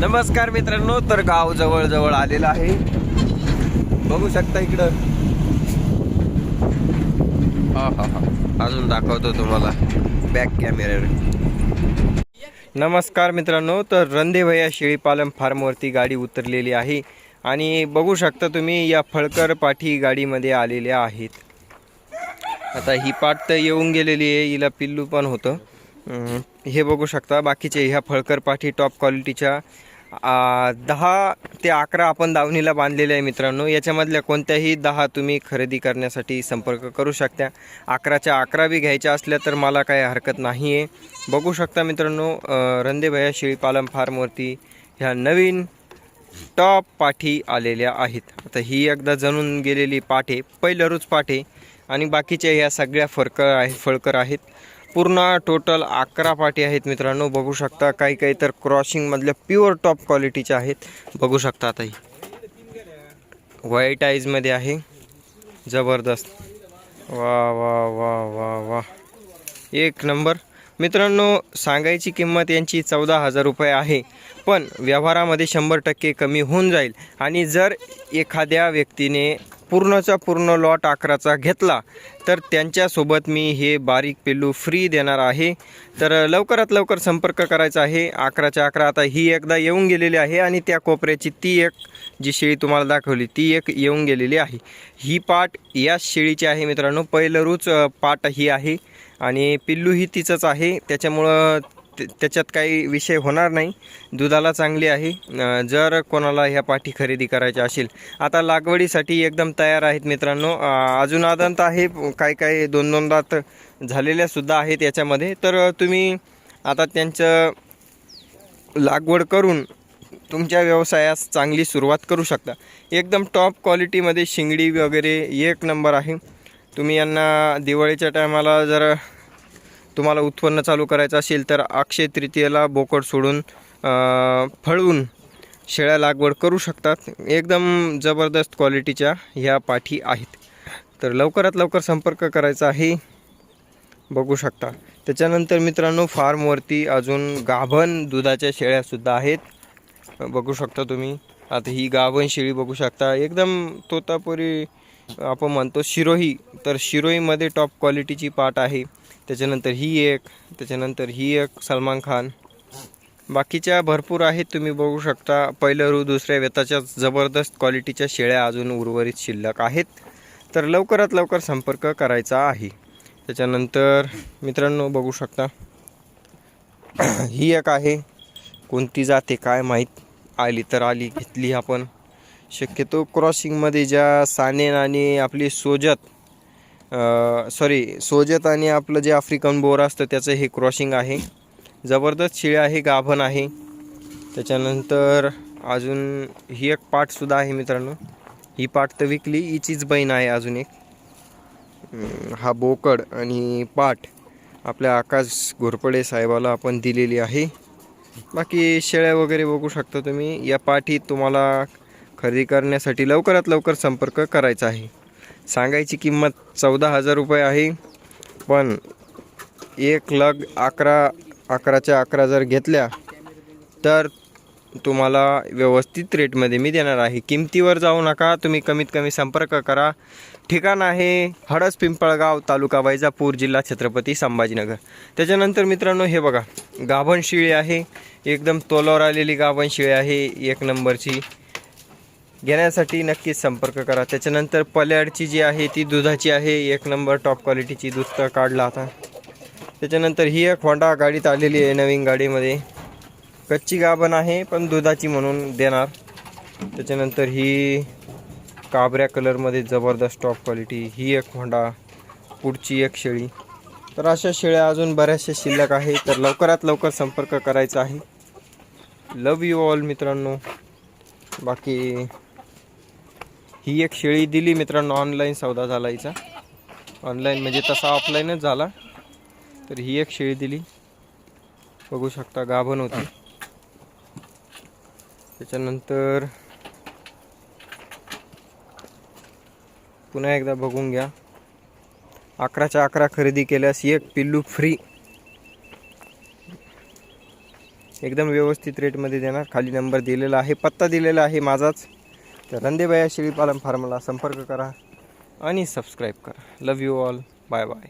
नमस्कार मित्रांनो तर गाव जवळ जवळ आलेलं आहे. बघू शकता इकडं. हा हा हा. अजून दाखवतो तुम्हाला बॅक कॅमेऱ्यावर नमस्कार मित्रांनो तर रंदेभया शेळीपालन फार्मवरती गाडी उतरलेली आहे. आणि बघू शकता तुम्ही या फळकर पाठी गाडीमध्ये आलेल्या आहेत. आता ही पाठ तर येऊन गेलेली आहे हिला पिल्लू पण होतं. हे बघू शकता बाकीचे ह्या फळकर पाठी टॉप क्वालिटीच्या दहा ते अकरा आपण दावणीला बांधलेले आहे मित्रांनो. याच्यामधल्या कोणत्याही दहा तुम्ही खरेदी करण्यासाठी संपर्क करू शकता. अकराच्या अकरा बी घ्यायच्या असल्या तर मला काही हरकत नाही आहे बघू शकता मित्रांनो रंदेभया शेळीपालन फार्मवरती ह्या नवीन टॉप पाठी आलेल्या आहेत. आता ही एकदा जणून गेलेली पाठे पहिलरूच पाठे आणि बाकीच्या ह्या सगळ्या फरकर आहे फळकर आहेत. पूर्ण टोटल अकरा पाठी आहेत मित्रांनो. बघू शकता काही काही तर क्रॉसिंगमधल्या प्युअर टॉप क्वालिटीच्या आहेत. बघू शकता आता ही. व्हाईट आईजमध्ये आहे. जबरदस्त. वा वा वा वा वा. एक नंबर मित्रांनो सांगायची किंमत यांची चौदा हजार रुपये आहे. पण व्यवहारामध्ये शंभर टक्के कमी होऊन जाईल. आणि जर एखाद्या व्यक्तीने पूर्णचा पूर्ण लॉट अकराचा घेतला तर त्यांच्यासोबत मी हे बारीक पिल्लू फ्री देणार आहे. तर लवकरात लवकर संपर्क करायचा आहे. अकराच्या अकरा आता ही एकदा येऊन गेलेली आहे आणि त्या कोपऱ्याची ती एक जी शेळी तुम्हाला दाखवली ती एक येऊन गेलेली आहे. ही पाट याच शेळीची आहे मित्रांनो. पहिलरूच पाट ही आहे. आणि पिल्लू ही तिचंच आहे. त्याच्यामुळं त्याच्यात काही विषय होणार नाही. दुधाला चांगली आहे. जर कोणाला ह्या पाठी खरेदी करायच्या असेल. आता लागवडीसाठी एकदम तयार आहेत मित्रांनो. अजून आदंत आहे. काही काही दोन दोन दात आहेत याच्यामध्ये. तर तुम्ही आता त्यांचं लागवड करून तुमच्या व्यवसायास चांगली सुरुवात करू शकता. एकदम टॉप क्वालिटीमध्ये शिंगडी वगैरे एक नंबर आहे. तुम्ही यांना दिवाळीच्या टायमाला जर तुम्हाला उत्पन्न चालू करायचं असेल तर अक्षय तृतीयेला बोकड सोडून फळवून शेळ्या लागवड करू शकतात. एकदम जबरदस्त क्वालिटीच्या ह्या पाठी आहेत. तर लवकरात लवकर संपर्क करायचा आहे. बघू शकता. त्याच्यानंतर मित्रांनो फार्मवरती अजून गाभण दुधाच्या शेळ्यासुद्धा आहेत. बघू शकता तुम्ही. आता ही गाभण शेळी बघू शकता. एकदम तोतापुरी आपण म्हणतो शिरोही. तर शिरोईमध्ये टॉप क्वालिटीची पाट आहे. त्याच्यानंतर ही एक त्याच्यानंतर ही एक सलमान खान. बाकीच्या भरपूर आहेत तुम्ही बघू शकता. पहिलं रू दुसऱ्या वेताच्या जबरदस्त क्वालिटीच्या शेळ्या अजून उर्वरित शिल्लक आहेत. तर लवकरात लवकर संपर्क करायचा आहे. त्याच्यानंतर मित्रांनो बघू शकता. ही एक आहे. कोणती जाते काय माहीत? आली तर आली घेतली आपण. शक्यतो क्रॉसिंगमध्ये ज्या सानेन आणि आपली सोजत सॉरी सोजत आणि आपलं जे आफ्रिकन बोर असतं त्याचं हे क्रॉसिंग आहे. जबरदस्त शिळे आहे गाभण आहे. त्याच्यानंतर अजून ही एक पाठसुद्धा आहे मित्रांनो. ही पाट तर विकली हिचीच बहीण आहे अजून एक. हा बोकड आणि पाठ आपल्या आकाश घोरपडे साहेबाला आपण दिलेली आहे. बाकी शेळ्या वगैरे बघू शकता तुम्ही. या पाठीत तुम्हाला खरेदी करण्यासाठी लवकरात लवकर संपर्क करायचा आहे. सांगायची किंमत चौदा हजार रुपये आहे. पण एक लग अकरा अकराच्या अकरा जर घेतल्या तर तुम्हाला व्यवस्थित रेटमध्ये मी देणार आहे. किमतीवर जाऊ नका तुम्ही कमीत कमी संपर्क करा. ठिकाण आहे हडस पिंपळगाव तालुका वैजापूर जिल्हा छत्रपती संभाजीनगर. त्याच्यानंतर मित्रांनो हे बघा गाभण शिळी आहे. एकदम तोलावर आलेली गाभण शिळी आहे एक नंबरची. घेण्यासाठी नक्कीच संपर्क करा. त्याच्यानंतर पल्याडची जी आहे ती दुधाची आहे. एक नंबर टॉप क्वालिटीची दूध काढला आता. त्याच्यानंतर ही एक होंडा गाडीत आलेली आहे नवीन गाडीमध्ये. कच्ची गाभण आहे पण दुधाची म्हणून देणार. त्याच्यानंतर ही काबऱ्या कलरमध्ये जबरदस्त टॉप क्वालिटी ही एक होंडा पुढची एक शेळी. तर अशा शेळ्या अजून बऱ्याचशा शिल्लक आहे तर लवकरात लवकर संपर्क करायचा आहे. लव यू ऑल मित्रांनो. बाकी ही एक शेळी दिली मित्रांनो ऑनलाईन सौदा झाला हिचा ऑनलाईन म्हणजे तसा ऑफलाईनच झाला. तर ही एक शेळी दिली. बघू शकता गाभण होती. त्याच्यानंतर पुन्हा एकदा बघून घ्या. अकराच्या अकरा खरेदी केल्यास एक पिल्लू फ्री एकदम व्यवस्थित रेटमध्ये देणार. खाली नंबर दिलेला आहे. पत्ता दिलेला आहे माझाच. तर रंदेबाया शेळीपालन फार्मला संपर्क करा आणि सबस्क्राईब करा. Love you all bye bye